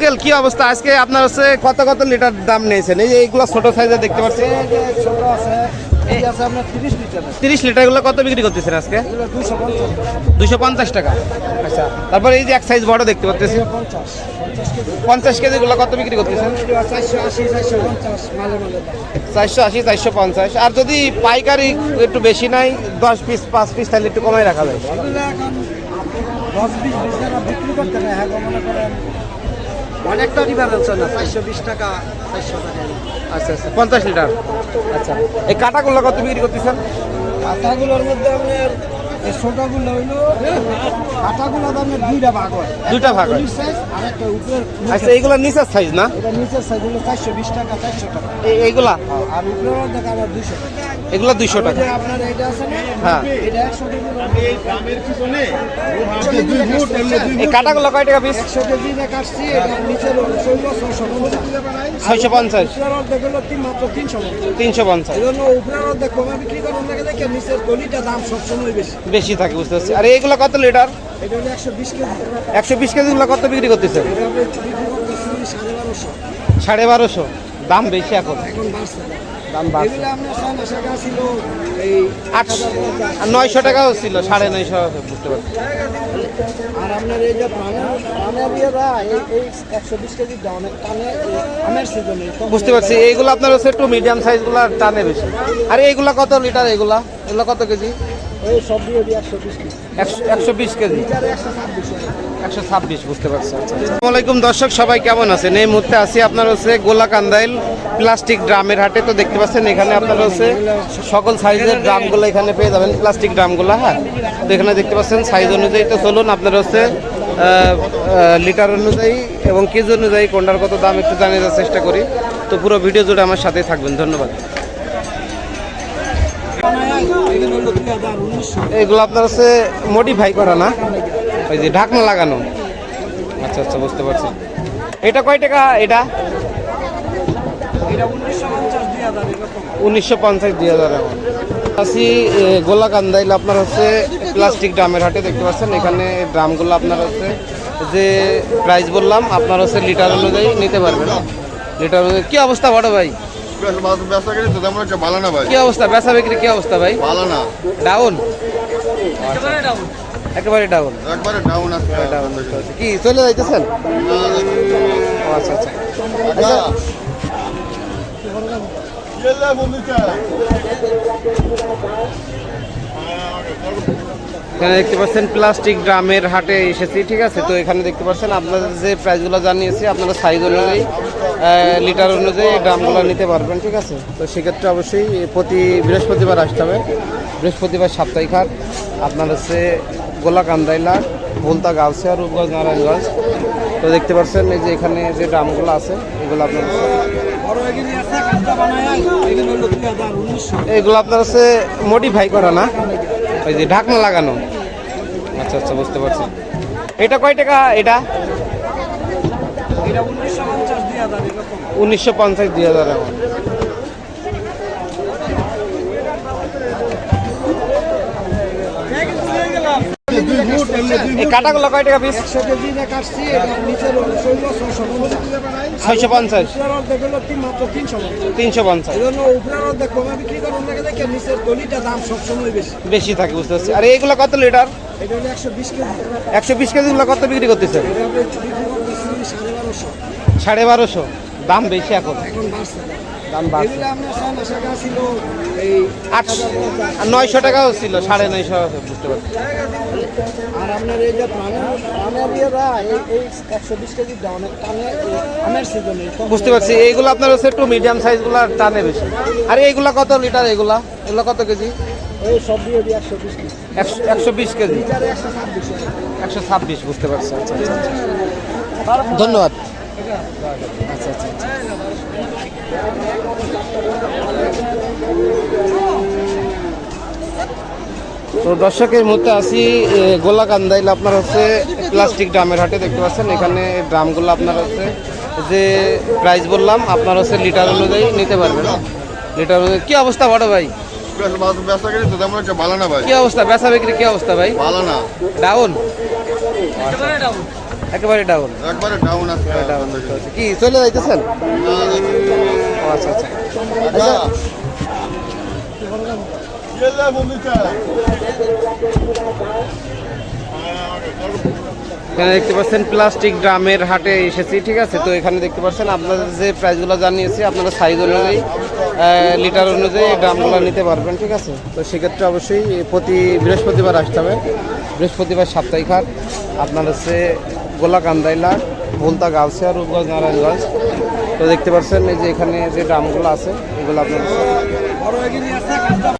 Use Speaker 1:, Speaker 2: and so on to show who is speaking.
Speaker 1: Uncle কি অবস্থা? আজকে আপনার হচ্ছে কত কত লিটার দাম নিয়েছেন? এই যে এইগুলো ছোট সাইজের দেখতে পাচ্ছি।
Speaker 2: এই যে ছোট আছে এই আছে আপনার তিরিশ লিটার।
Speaker 1: এগুলো কত বিক্রি করতেছেন আজকে?
Speaker 2: দুশো পঞ্চাশ।
Speaker 1: টাকা। আচ্ছা তারপরে এই যে এক সাইজ বড় দেখতে পাচ্ছি।
Speaker 2: পঞ্চাশ। কেজি
Speaker 1: গুলো কত বিক্রি করতেছেন।
Speaker 2: চারশো আশি চারশো পঞ্চাশ
Speaker 1: আর যদি পাইকারি একটু বেশি নাই দশ পিস পাঁচ পিস তাহলে একটু কমাই রাখা যায়।
Speaker 2: অনেকটা ডিফারেন্স হয় না? চারশো বিশ টাকা চারশো টাকা
Speaker 1: আচ্ছা আচ্ছা পঞ্চাশ লিটার। আচ্ছা এই কাটাগুলো কত বিক্রি করতেছেন?
Speaker 2: কাঁটাগুলোর মধ্যে আপনার এই ছোটগুলো হইল দামের দুইটা ভাগ হয়।
Speaker 1: দুইটা ভাগ হয়।
Speaker 2: আর একটা উপরের
Speaker 1: আচ্ছা এইগুলো নিচের সাইজ না?
Speaker 2: এটা নিচের সাইজ হলো চারশো বিশ টাকা চারশো টাকা।
Speaker 1: এইগুলা?
Speaker 2: আর উপরের মধ্যে আবার দুশো টাকা।
Speaker 1: এগুলো দুইশো টাকা।
Speaker 2: যে আপনার এটা আছে না?
Speaker 1: হ্যাঁ। এই কাটাগুলো কয় টাকা পিস
Speaker 2: পঞ্চাশ।
Speaker 1: ছয়শো পঞ্চাশ।
Speaker 2: অর্ধেক তিন মাত্র তিনশো পঞ্চাশ।
Speaker 1: তিনশো পঞ্চাশ।
Speaker 2: উপরের অর্ধেক কমে বিক্রি করার লাগে দেখে নিচের গলিটা দাম সবসময় বেশি?
Speaker 1: বেশি থাকে বুঝতে পারছি। আর এইগুলো কত লিটার?
Speaker 2: এটা একশো বিশ কেজি।
Speaker 1: একশো বিশ কেজিগুলো কত বিক্রি
Speaker 2: করতেছি? সাড়ে বারোশো।
Speaker 1: দাম বেশি এখন। দাম বাড়ছে। নয়শো টাকাও ছিল সাড়ে নয়শো বুঝতে পারছি।
Speaker 2: আর আপনার এই যে সিজনে
Speaker 1: বুঝতে পারছি এইগুলো আপনার হচ্ছে একটু মিডিয়াম সাইজগুলো টানে বেশি। আর এইগুলা কত লিটার এগুলা? এগুলো কত কেজি?
Speaker 2: একশো বিশ কেজি।
Speaker 1: একশো পারছি। আচ্ছা আলাইকুম দর্শক, সবাই কেমন আছেন? এই মুহূর্তে আছি আপনার হচ্ছে গোলাকান্দাইল প্লাস্টিক ড্রামের হাটে। তো দেখতে পাচ্ছেন, এখানে আপনার হচ্ছে সকল সাইজের ড্রামগুলো এখানে পেয়ে যাবেন, প্লাস্টিক ড্রামগুলো হ্যাঁ? তো এখানে দেখতে পাচ্ছেন, সাইজ অনুযায়ী তো চলুন, আপনার হচ্ছে লিটার অনুযায়ী এবং কেজি অনুযায়ী কোনটার কত দাম একটু জানিয়ে যাওয়ার চেষ্টা করি। তো পুরো ভিডিও জুড়ে আমার সাথেই থাকবেন, ধন্যবাদ।
Speaker 2: এগুলো
Speaker 1: আপনার হচ্ছে মডিফাই করা না? ওই যে ঢাকনা লাগানো। আচ্ছা আচ্ছা বুঝতে পারছি। এটা কয় টাকা এটা?
Speaker 2: এটা উনিশশো পঞ্চাশ দুই হাজার
Speaker 1: গোলাকান্দাইল আপনার হচ্ছে প্লাস্টিক ড্রামের হাটে দেখতে পাচ্ছেন? এখানে ড্রামগুলো আপনার হচ্ছে যে প্রাইস বললাম আপনার হচ্ছে লিটার অনুযায়ী নিতে পারবেন। লিটার অনুযায়ী কি অবস্থা বড় ভাই?
Speaker 3: ব্যবসা করি তো তেমন একটা ভালো না ভাই।
Speaker 1: কি অবস্থা? বেচা বিক্রি কি অবস্থা ভাই?
Speaker 3: ভালো না।
Speaker 1: ডাউন একেবারে ডাউন
Speaker 3: একবারে ডাউন আছে।
Speaker 1: ডাউন কি চলে যাইতেছেন? আচ্ছা আচ্ছা।
Speaker 3: আচ্ছা।
Speaker 1: এখানে দেখতে পাচ্ছেন প্লাস্টিক ড্রামের হাটে এসেছি ঠিক আছে? তো এখানে দেখতে পাচ্ছেন আপনাদের যে প্রাইসগুলো জানিয়েছি আপনারা সাইজ অনুযায়ী লিটার অনুযায়ী এই ড্রামগুলো নিতে পারবেন ঠিক আছে? তো সেক্ষেত্রে অবশ্যই প্রতি বৃহস্পতিবার আসতে হবে। বৃহস্পতিবার সাপ্তাহিক হাট। আপনার হচ্ছে গোলাকান্দাইলা বলতা গাউসিয়া রূপগঞ্জ নারায়ণগঞ্জ। তো দেখতে পাচ্ছেন এই যে এখানে যে ড্রামগুলো আছে এগুলো আপনার
Speaker 2: এগুলি
Speaker 1: আপনার হচ্ছে মডিফাই করা না? ওই যে ঢাকনা লাগানো। আচ্ছা আচ্ছা বুঝতে পারছি। এটা কয় টাকা এটা?
Speaker 2: উনিশশো পঞ্চাশ দুই হাজার এরকম।
Speaker 1: এই কাটাগুলো কয় টাকা পিস
Speaker 2: একশো কেজি দিয়ে কাটছি নিচের ষোলো
Speaker 1: ছয়শো পঞ্চাশ
Speaker 2: তিনশো পঞ্চাশ। বেশি।
Speaker 1: বেশি থাকে বুঝতে পারছি। আর এইগুলো কত লিটার?
Speaker 2: একশো বিশ
Speaker 1: কেজিগুলো কত বিক্রি করতেছে
Speaker 2: সাড়ে বারোশো।
Speaker 1: দাম বেশি এখন। দাম বাড়ছে। আটশো নয়শো টাকাও ছিল সাড়ে নয়শো বুঝতে পারছি।
Speaker 2: আর আপনার এই যে
Speaker 1: বুঝতে পারছি এইগুলো আপনার হচ্ছে একটু মিডিয়াম সাইজগুলো টানে বেশি। আর এইগুলা কত লিটার এগুলা? এগুলো কত কেজি?
Speaker 2: বিশ
Speaker 1: একশো বিশ কেজি।
Speaker 2: একশো ছাব্বিশ
Speaker 1: বুঝতে পারছি। আচ্ছা আচ্ছা আচ্ছা। ধন্যবাদ। আচ্ছা আচ্ছা আচ্ছা। তো দর্শকের মধ্যে এ, গোলাকান্দাইল আপনার হচ্ছে প্লাস্টিক ড্রামের হাটে দেখতে পাচ্ছেন এখানে ড্রামগুলো আপনার হচ্ছে যে প্রাইস বললাম আপনার হচ্ছে লিটার অনুযায়ী নিতে পারবেন। লিটার অনুযায়ী কী অবস্থা বড় ভাই?
Speaker 3: ব্যবসা করি তো তেমন একটা ভালো না ভাই।
Speaker 1: কি অবস্থা? বেচা বিক্রি কি অবস্থা ভাই?
Speaker 3: ভালো না।
Speaker 1: ডাউন একেবারে ডাউন
Speaker 3: একবারে ডাউন আজকে
Speaker 1: ডাউন কি চলে যাইতেছেন? আচ্ছা আচ্ছা। আচ্ছা। এখানে দেখতে পাচ্ছেন প্লাস্টিক ড্রামের হাটে এসেছি ঠিক আছে? তো এখানে দেখতে পাচ্ছেন আপনাদের যে প্রাইসগুলো জানিয়েছি আপনারা সাইজ অনুযায়ী লিটার অনুযায়ী ড্রামগুলো নিতে পারবেন ঠিক আছে? তো সেক্ষেত্রে অবশ্যই প্রতি বৃহস্পতিবার আসতে হবে। বৃহস্পতিবার সাপ্তাহিক হাট। আপনার হচ্ছে গোলাকান্দাইলা ভুলতা আর রূপগঞ্জ নারায়ণগঞ্জ তো দেখতে পাচ্ছেন এই যে এখানে যে ড্রামগুলো আছে, এগুলো আপনার